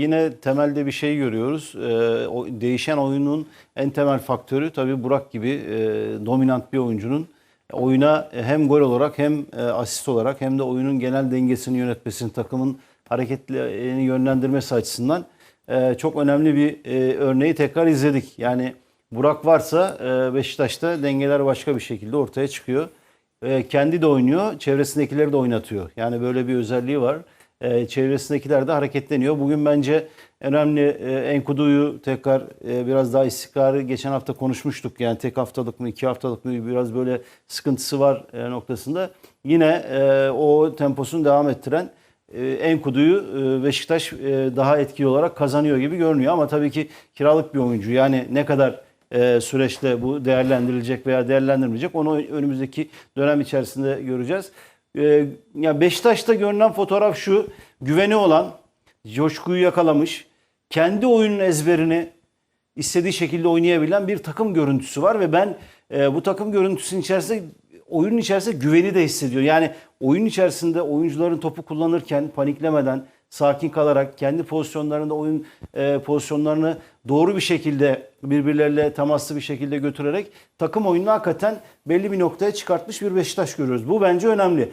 yine temelde bir şey görüyoruz. Ee, o değişen oyunun en temel faktörü tabii Burak gibi e, dominant bir oyuncunun oyuna hem gol olarak hem e, asist olarak hem de oyunun genel dengesini yönetmesini, takımın hareketlerini yönlendirmesi açısından e, çok önemli bir e, örneği tekrar izledik. Yani Burak varsa e, Beşiktaş'ta dengeler başka bir şekilde ortaya çıkıyor. E, kendi de oynuyor, çevresindekileri de oynatıyor. Yani böyle bir özelliği var. E, çevresindekiler de hareketleniyor. Bugün bence önemli e, Enkudu'yu tekrar e, biraz daha istikrarı geçen hafta konuşmuştuk. Yani tek haftalık mı iki haftalık mı biraz böyle sıkıntısı var e, noktasında. Yine o temposunu devam ettiren Enkudu'yu Beşiktaş daha etkili olarak kazanıyor gibi görünüyor. Ama tabii ki kiralık bir oyuncu. Yani ne kadar süreçte bu değerlendirilecek veya değerlendirilmeyecek onu önümüzdeki dönem içerisinde göreceğiz. E, ya Beşiktaş'ta görünen fotoğraf şu. Güveni olan, coşkuyu yakalamış, kendi oyunun ezberini istediği şekilde oynayabilen bir takım görüntüsü var ve ben e, bu takım görüntüsünün içerisinde oyunun içerisinde güveni de hissediyor. Yani oyun içerisinde oyuncuların topu kullanırken paniklemeden, sakin kalarak kendi pozisyonlarında oyun e, pozisyonlarını doğru bir şekilde birbirleriyle temaslı bir şekilde götürerek takım oyununu hakikaten belli bir noktaya çıkartmış bir Beşiktaş görüyoruz. Bu bence önemli.